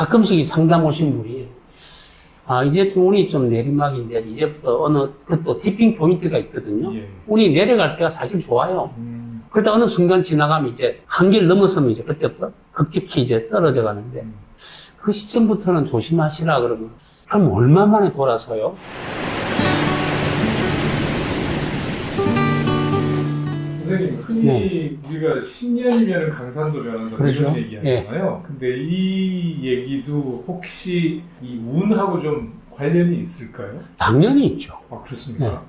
가끔씩 이 상담 오신 분이 아 이제 또 운이 좀 내리막인데 이제부터 어느 그또 티핑 포인트가 있거든요. 예. 운이 내려갈 때가 사실 좋아요. 음, 그러다 어느 순간 지나가면 이제 한길 넘어서면 이제 그때부터 급격히 이제 떨어져 가는데 음. 그 시점부터는 조심하시라 그러면 그럼 얼마 만에 돌아서요? 선생님, 흔히 우리가 10년이면 강산도 변한다 네. 그렇죠. 이런 얘기하잖아요. 근데 이 얘기도 혹시 이 운하고 좀 관련이 있을까요? 당연히 있죠. 아, 그렇습니까?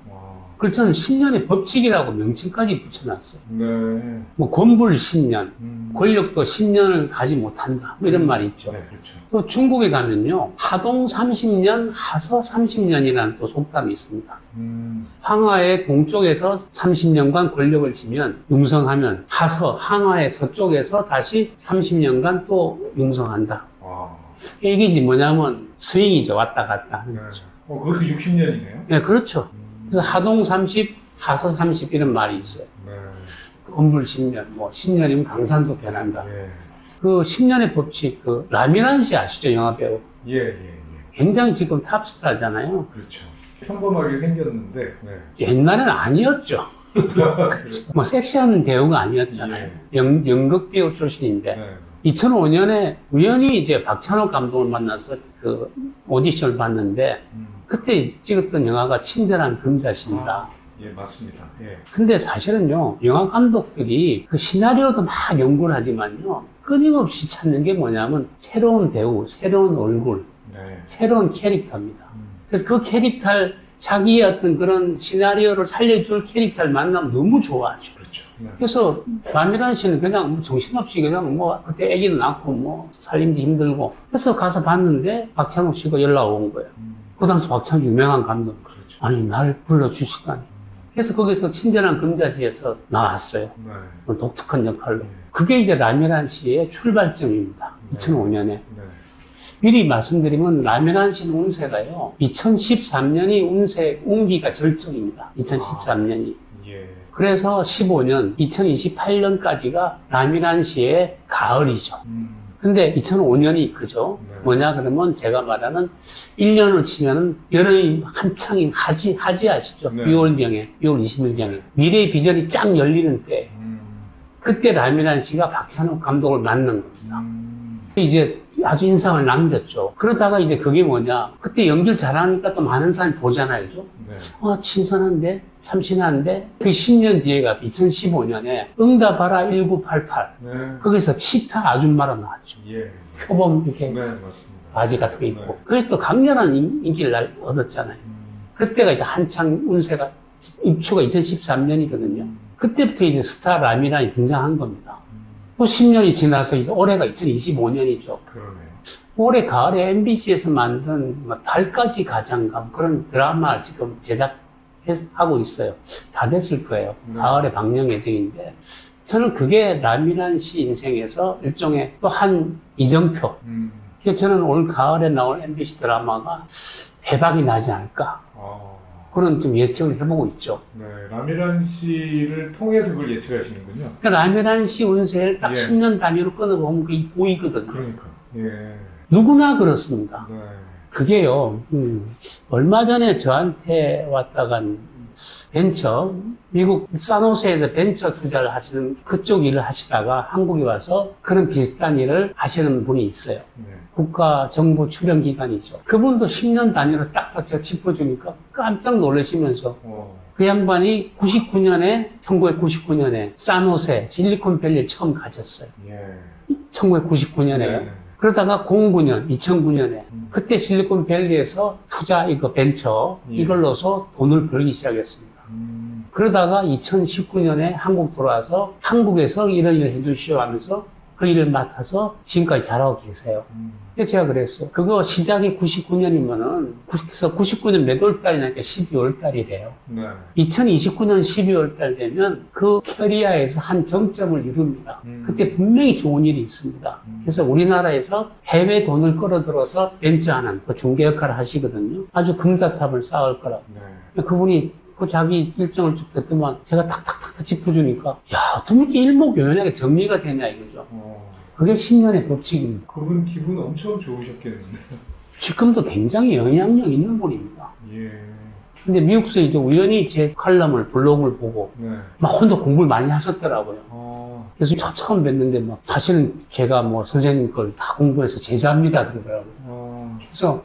그래서 저는 10년의 법칙이라고 명칭까지 붙여놨어요. 네. 뭐 권불 10년, 음. 권력도 10년을 가지 못한다. 뭐 이런 말이 있죠. 네, 그렇죠. 또 중국에 가면요. 하동 30년, 하서 30년이라는 또 속담이 있습니다. 음. 황하의 동쪽에서 30년간 권력을 지면 융성하면 하서, 항하의 서쪽에서 다시 30년간 또 융성한다. 와. 이게 이제 뭐냐면 스윙이죠. 왔다 갔다 하는 네. 거죠. 어, 그것도 60년이네요. 네, 그렇죠. 음. 그래서 하동 30, 하서 30 이런 말이 있어요. 네. 건불 10년, 뭐 10년이면 강산도 변한다. 예. 그 10년의 법칙, 그 라미란 씨 아시죠? 영화 배우. 예, 예, 예. 굉장히 지금 탑스타잖아요. 그렇죠. 평범하게 생겼는데, 네. 옛날엔 아니었죠. 뭐 섹시한 배우가 아니었잖아요. 연, 연극 배우 출신인데. 네. 2005년에 우연히 이제 박찬욱 감독을 만나서 그 오디션을 봤는데 음. 그때 찍었던 영화가 친절한 금자신이다. 예, 맞습니다. 예. 근데 사실은요, 영화 감독들이 그 시나리오도 막 연구를 하지만요, 끊임없이 찾는 게 뭐냐면 새로운 배우, 새로운 얼굴, 네. 새로운 캐릭터입니다. 음. 그래서 그 캐릭터를 자기의 어떤 그런 시나리오를 살려줄 캐릭터를 만나면 너무 좋아하죠. 그렇죠. 네. 그래서 라미란 씨는 그냥 뭐 정신없이 그냥 뭐 그때 아기도 낳고 뭐 살림도 힘들고 그래서 가서 봤는데 박찬욱 씨가 연락 온 거예요. 음. 그 당시 박찬욱 유명한 감독. 그렇죠. 아니 날 불러주시다니. 그래서 거기서 친절한 금자시에서 나왔어요. 네. 독특한 역할로. 네. 그게 이제 라미란 씨의 출발점입니다. 네. 2005년에. 네. 미리 말씀드리면 라미란 씨는 운세가요. 2013년이 운세, 운기가 절정입니다. 2013년이. 예. 그래서 15년, 2028년까지가 라미란 씨의 가을이죠. 음. 근데 2005년이 그죠? 네. 뭐냐 그러면 제가 말하는 1년을 치면은 여름이 한창인 하지, 하지 아시죠? 네. 6월경에, 6월 20일경에. 미래의 비전이 쫙 열리는 때. 음. 그때 라미란 씨가 박찬욱 감독을 만난 겁니다. 음. 이제 아주 인상을 남겼죠. 그러다가 이제 그게 뭐냐. 그때 연기를 잘하니까 또 많은 사람이 보잖아요. 그죠? 네. 아, 친선한데? 참신한데? 그 10년 뒤에 가서 2015년에 응답하라 1988. 네. 거기서 치타 아줌마로 나왔죠. 예. 표범 이렇게 네. 바지 같은 거 입고. 네. 그래서 또 강렬한 인- 인기를 날- 얻었잖아요. 음. 그때가 이제 한창 운세가, 입추가 2013년이거든요. 그때부터 이제 스타 라미란이 등장한 겁니다. 또 10년이 지나서 이제 올해가 2025년이죠. 그러네요. 올해 가을에 MBC에서 만든 뭐 달까지 가장감 그런 드라마 지금 제작하고 있어요. 다 됐을 거예요. 네. 가을에 방영 예정인데 저는 그게 라미란 씨 인생에서 일종의 또 한 이정표. 음. 그래서 저는 올 가을에 나올 MBC 드라마가 대박이 나지 않을까 아. 그런 좀 예측을 해보고 있죠. 네. 라미란 씨를 통해서 그걸 예측하시는군요. 그러니까 라미란 씨 운세를 딱 예. 10년 단위로 끊어보면 그게 보이거든요. 그러니까. 예. 누구나 그렇습니다. 네. 그게요, 음, 얼마 전에 저한테 왔다 간 벤처, 미국 산호세에서 벤처 투자를 하시는 그쪽 일을 하시다가 한국에 와서 그런 비슷한 일을 하시는 분이 있어요. 네. 국가 정부 출연 기관이죠. 그분도 10년 단위로 딱딱 저 짚어주니까 깜짝 놀라시면서 어. 그 양반이 99년에, 1999년에 산호세, 실리콘밸리에 처음 가셨어요. 예. 1999년에. 네. 그러다가 09년, 2009년에 음. 그때 실리콘밸리에서 투자 이거 벤처 예. 이걸로서 돈을 벌기 시작했습니다. 음. 그러다가 2019년에 한국 돌아와서 한국에서 이런 일을 해주시오 하면서 그 일을 맡아서 지금까지 잘하고 계세요. 음. 그래서 제가 그랬어요. 그거 시작이 99년이면은, 그래서 99년 몇 월 달이냐니까 12월 달이래요. 네. 2029년 12월 달 되면 그 캐리어에서 한 정점을 이룹니다. 음. 그때 분명히 좋은 일이 있습니다. 음. 그래서 우리나라에서 해외 돈을 끌어들어서 벤처하는 그 중개 역할을 하시거든요. 아주 금자탑을 쌓을 거라고. 네. 그분이 그 자기 일정을 쭉 듣더만 제가 탁탁탁 짚어주니까 야 어떻게 이렇게 일목요연하게 정리가 되냐 이거죠. 어. 그게 10년의 법칙입니다. 그분 기분 엄청 좋으셨겠는데. 지금도 굉장히 영향력 있는 분입니다. 예. 근데 미국에서 이제 우연히 제 칼럼을, 블로그를 보고 네. 막 혼자 공부를 많이 하셨더라고요. 어, 그래서 처- 처음 뵀는데 막 사실은 제가 뭐 선생님 걸 다 공부해서 제자입니다 그러더라고요. 어. 그래서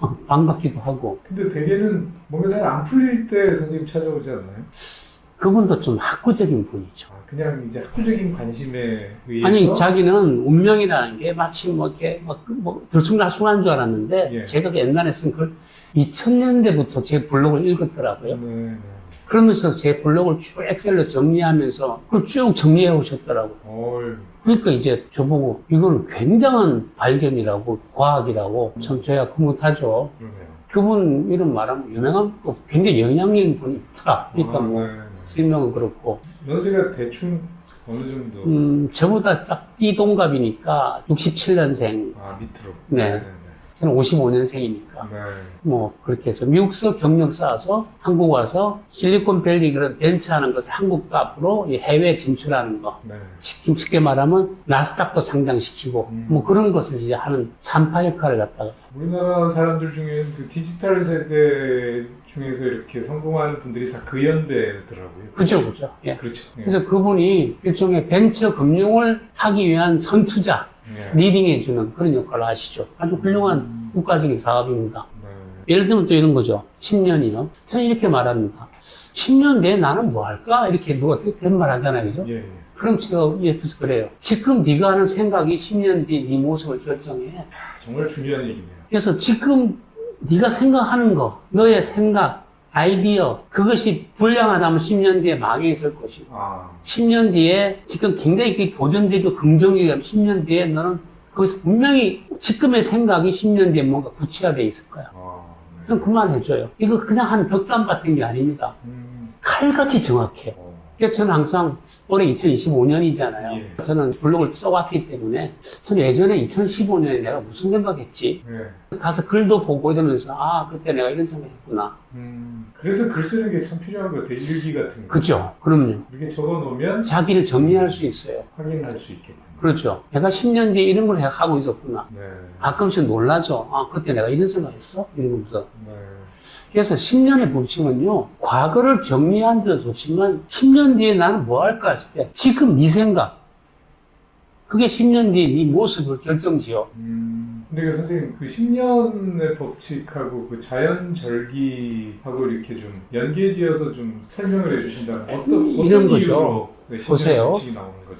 어, 반갑기도 하고 근데 대개는 뭔가 잘 안 풀릴 때 선생님 찾아오지 않나요? 그분도 좀 학구적인 분이죠. 아, 그냥 이제 학구적인 관심에 의해서. 아니 자기는 운명이라는 게 마치 뭐 이렇게 뭐, 그 뭐 들쑥날쑥한 줄 알았는데 예. 제가 그 옛날에 쓴 글 2000년대부터 제 블로그를 읽었더라고요. 네, 네. 그러면서 제 블로그를 쭉 엑셀로 정리하면서 그걸 쭉 정리해 오셨더라고요. 어, 그러니까 이제 저보고 이건 굉장한 발견이라고 과학이라고 참 저야. 그러네요. 그분 이름 말하면 유명한 또 굉장히 영향력 있는 분이 있더라. 그러니까 아, 뭐 네, 네. 실명은 그렇고 연세가 대충 어느 정도? 음 저보다 딱 띠동갑이니까 67년생 아, 밑으로. 네. 네, 저는 55년생이니까 네. 네. 뭐 그렇게 해서 미국서 경력 쌓아서 한국 와서 실리콘밸리 그런 벤처하는 것을 한국도 앞으로 이 해외 진출하는 거 네. 지- 쉽게 말하면 나스닥도 상장시키고 음. 뭐 그런 것을 이제 하는 산파 역할을 갖다가 우리나라 사람들 중에 그 디지털 세대 중에서 이렇게 성공한 분들이 다 그 연배더라고요. 그죠 그죠 예. 그렇죠. 예. 그래서 그분이 일종의 벤처 금융을 하기 위한 선투자 예. 리딩해주는 그런 역할을 하시죠 아주 훌륭한 국가적인 사업입니다 네. 예를 들면 또 이런 거죠 10년이요 저는 이렇게 말합니다 10년 뒤에 나는 뭐 할까 이렇게 누가 그런 말 하잖아요 그죠 예. 예. 그럼 제가 옆에서 그래요 지금 네가 하는 생각이 10년 뒤네 모습을 결정해 아, 정말 중요한 얘기네요. 그래서 지금 네가 생각하는 거, 너의 생각, 아이디어, 그것이 불량하다면 10년 뒤에 망해 있을 것이고, 아, 10년 뒤에 지금 굉장히 그 도전적이고 긍정적이면 10년 뒤에 너는 거기서 분명히 지금의 생각이 10년 뒤에 뭔가 구체화되어 있을 거야. 아, 네. 그럼 그만해줘요. 이거 그냥 한 덕담 같은 게 아닙니다. 음, 칼같이 정확해요. 어, 그래서 저는 항상 올해 2025년이잖아요. 예. 저는 블로그를 써왔기 때문에 저는 예전에 2015년에 내가 무슨 생각했지? 네. 가서 글도 보고 이러면서 아 그때 내가 이런 생각했구나. 음, 그래서 글 쓰는 게 참 필요한 것 같아요. 일기 같은 거. 그죠? 그럼요. 이렇게 적어 놓으면 자기를 정리할 수 있어요. 확인할 수 있겠네요. 그렇죠. 내가 10년 뒤에 이런 걸 하고 있었구나. 네. 가끔씩 놀라죠. 아 그때 내가 이런 생각했어? 이러면서. 네. 그래서 10년의 법칙은요. 과거를 정리한 데도 좋지만 10년 뒤에 나는 뭐 할까 했을 때 지금 네 생각. 그게 10년 뒤에 네 모습을 결정지어. 음, 근데 그 선생님 그 10년의 법칙하고 그 자연절기하고 이렇게 좀 연계지어서 좀 설명을 해주신다면 어떤 이런 어떤 거죠. 이유로 네, 10년의 보세요.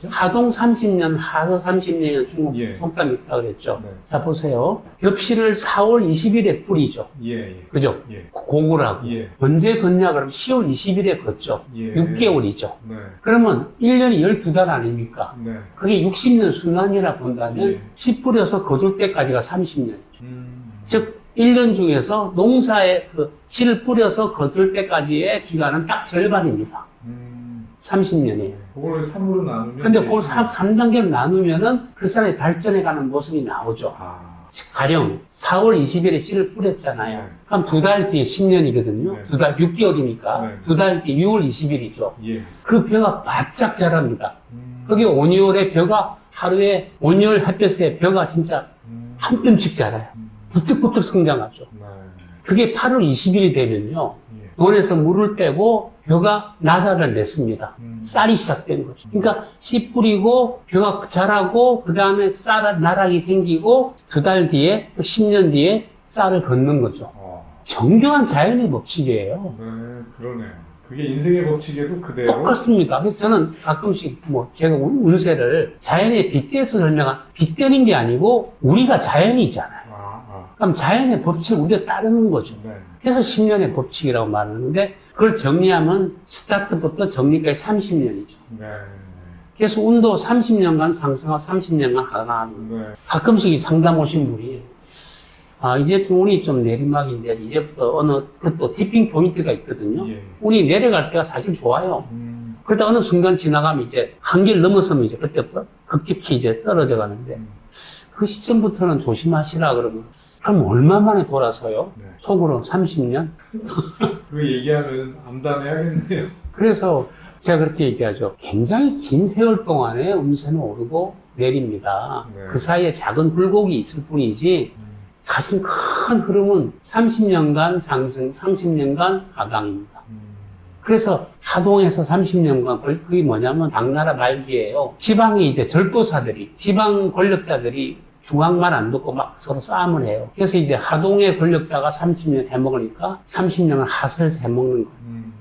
하동 30년, 하서 30년이 중국 예. 속담이 있다고 그랬죠. 네. 자, 보세요. 엽실을 4월 20일에 뿌리죠. 예, 예, 그죠? 예, 고구라고. 예, 언제 걷냐 그러면 10월 20일에 걷죠. 예. 6개월이죠. 네, 그러면 1년이 12달 아닙니까? 네. 그게 60년 순환이라 본다면 예. 씨 뿌려서 거둘 때까지가 30년. 음, 즉 1년 중에서 농사에 그 씨를 뿌려서 거둘 때까지의 기간은 딱 절반입니다. 음, 30년이에요. 그걸 3으로 나누면 근데 그걸 3단계로 나누면은 그 사람이 발전해가는 모습이 나오죠. 아, 가령 4월 20일에 씨를 뿌렸잖아요. 네. 그럼 두 달 뒤에 10년이거든요. 네. 두 달, 6개월이니까. 네. 두달 뒤에 6월 20일이죠. 예. 그 벼가 바짝 자랍니다. 음, 거기 온이월에 벼가 하루에 온이월 햇볕에 벼가 진짜 음, 한 뼘씩 자라요. 음, 부쩍부쩍 성장하죠. 네. 그게 8월 20일이 되면요. 예. 논에서 물을 빼고 벼가 나다를 냈습니다. 음, 쌀이 시작된 거죠. 그러니까 씨 뿌리고 벼가 자라고 그 다음에 쌀 나락이 생기고 두 달 뒤에 또 10년 뒤에 쌀을 걷는 거죠. 어, 정교한 자연의 법칙이에요. 네, 그러네요. 그게 인생의 법칙에도 그대로 똑같습니다. 그래서 저는 가끔씩 뭐 제가 운- 운세를 자연에 빗대서 설명한 빗대는 게 아니고 우리가 자연이잖아요. 그럼 자연의 법칙을 우리가 따르는 거죠. 네. 그래서 10년의 법칙이라고 말하는데 그걸 정리하면 스타트부터 정리까지 30년이죠. 네. 그래서 운도 30년간 상승하고 30년간 하강하는 네. 가끔씩 이 상담 오신 분이 아 이제 좀 운이 좀 내리막인데 이제부터 어느 그또 티핑 포인트가 있거든요. 예. 운이 내려갈 때가 사실 좋아요. 음, 그러다 어느 순간 지나가면 이제 한계를 넘어서면 이제 그때부터 급격히 이제 떨어져 가는데 음, 그 시점부터는 조심하시라 그러면 그럼 얼마 만에 돌아서요? 네. 속으로 30년? 그 얘기하면 암담해야겠네요. 그래서 제가 그렇게 얘기하죠. 굉장히 긴 세월 동안에 운세는 오르고 내립니다. 네. 그 사이에 작은 굴곡이 있을 뿐이지 음. 사실 큰 흐름은 30년간 상승, 30년간 하강입니다. 음. 그래서 하동에서 30년간 걸- 그게 뭐냐면 당나라 말기예요. 지방의 이제 절도사들이 지방 권력자들이 중앙 말안 듣고 막 서로 싸움을 해요. 그래서 이제 하동의 권력자가 30년 해먹으니까 30년을 하설에서 해먹는 거예요. 음.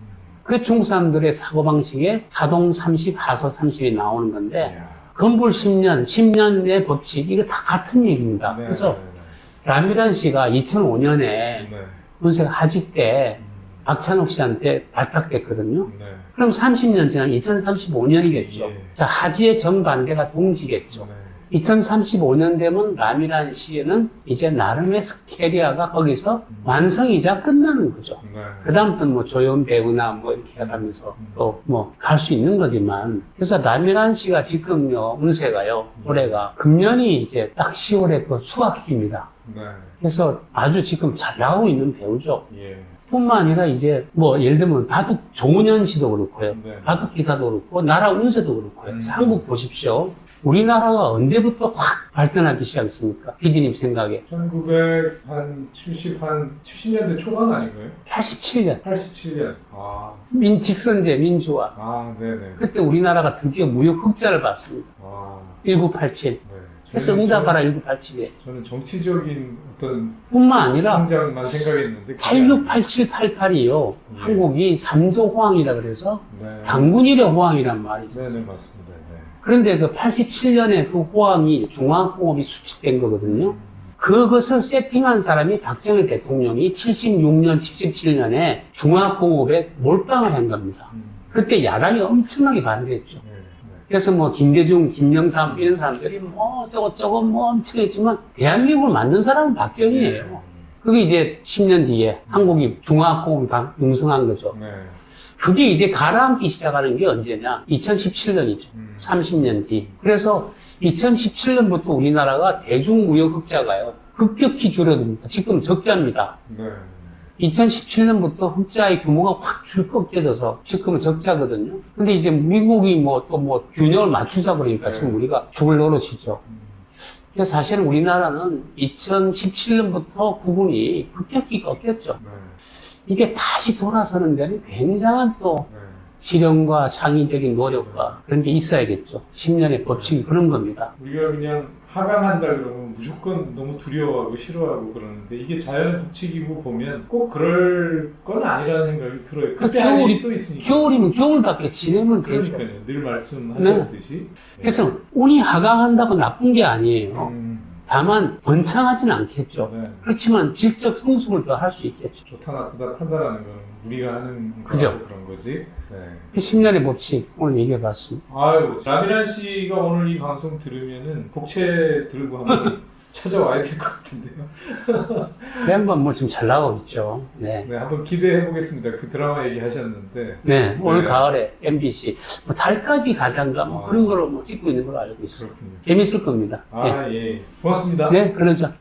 그 중국 사람들의 사고방식에 하동 30, 하서 30이 나오는 건데. 건불 10년, 10년의 법칙 이거 다 같은 얘기입니다. 네, 그래서 네, 라미란 씨가 2005년에 네. 네. 문세가 하지 때 음. 박찬욱 씨한테 발탁됐거든요. 네. 그럼 30년 지나면 2035년이겠죠. 예. 자, 하지의 정반대가 동지겠죠. 네. 2035년 되면 라미란 씨에는 이제 나름의 스케리아가 거기서 완성이자 끝나는 거죠. 네. 그다음부터는 뭐 조연 배우나 뭐 이렇게 하면서 또뭐 갈 수 있는 거지만 그래서 라미란 씨가 지금요 운세가요 올해가 금년이 이제 딱 10월에 그 수학기입니다. 네. 그래서 아주 지금 잘 나오고 있는 배우죠. 예. 뿐만 아니라 이제 뭐 예를 들면 바둑 조은현 씨도 그렇고요. 네. 바둑 기사도 그렇고 나라 운세도 그렇고요. 음. 한국 보십시오. 우리나라가 언제부터 확 발전하기 시작했습니까? 피디님 생각에 1970, 한 70년대 초반 아닌가요? 87년 87년. 아, 민 직선제 민주화 아, 네네. 그때 우리나라가 드디어 무역 흑자를 봤습니다. 아, 1987. 네. 그래서 저는- 응답하라 1987에. 저는 정치적인 어떤 뿐만 아니라 성장만 생각했는데. 그게 868788이요. 예. 한국이 삼조 호황이라 그래서 네. 당군일의 호황이란 말이 있어요. 네네, 맞습니다. 네. 그런데 그 87년에 그 호황이 중화공업이 수축된 거거든요. 그것을 세팅한 사람이 박정희 대통령이 76년, 77년에 중화공업에 몰빵을 한 겁니다. 음, 그때 야당이 엄청나게 반대했죠. 네, 네. 그래서 뭐 김대중, 김영삼 이런 사람들이 뭐 저것 저것 뭐 엄청 했지만 대한민국을 만든 사람은 박정희예요. 그게 이제 10년 뒤에 한국이 중화공업이 방- 융성한 거죠. 네. 그게 이제 가라앉기 시작하는 게 언제냐? 2017년이죠. 음. 30년 뒤. 그래서 2017년부터 우리나라가 대중무역 흑자가요. 급격히 줄어듭니다. 지금 적자입니다. 네. 2017년부터 흑자의 규모가 확 줄 꺾여져서 지금은 적자거든요. 근데 이제 미국이 뭐 또뭐 균형을 맞추자 그러니까 지금 네. 우리가 죽을 노릇이죠. 음, 그래서 사실은 우리나라는 2017년부터 구분이 급격히 꺾였죠. 네. 이게 다시 돌아서는 데는 굉장한 또 네. 실현과 창의적인 노력과 그런 게 있어야겠죠. 10년의 법칙이 그런 겁니다. 우리가 그냥 하강한다 그러면 무조건 너무 두려워하고 싫어하고 그러는데 이게 자연의 법칙이고 보면 꼭 그럴 건 아니라는 생각이 들어요. 그 그때 할 겨울이- 또 있으니까. 겨울이면 겨울밖에 지내면 되죠. 그러니까요. 늘 말씀하셨듯이. 그래서 운이 하강한다고 나쁜 게 아니에요. 음, 다만 번창하진 않겠죠. 네. 그렇지만 질적 성숙을 더 할 수 있겠죠. 좋다 나쁘다 판단하는 건 우리가 하는 그죠. 거라서 그런 거지. 네. 10년의 법칙 오늘 얘기해 봤습니다. 아유, 라미란 씨가 오늘 이 방송 들으면은 복채 들고 한번 찾아와야 될 것 같은데요. 네, 한번 뭐 지금 잘 나오고 있죠. 네. 네, 한번 기대해 보겠습니다. 그 드라마 얘기하셨는데. 네, 올 네. 가을에 MBC 뭐 달까지 가장가 뭐 아. 그런 거로 뭐 찍고 있는 걸로 알고 있어요. 그렇군요. 재밌을 겁니다. 아, 예. 고맙습니다. 네, 네, 그러죠.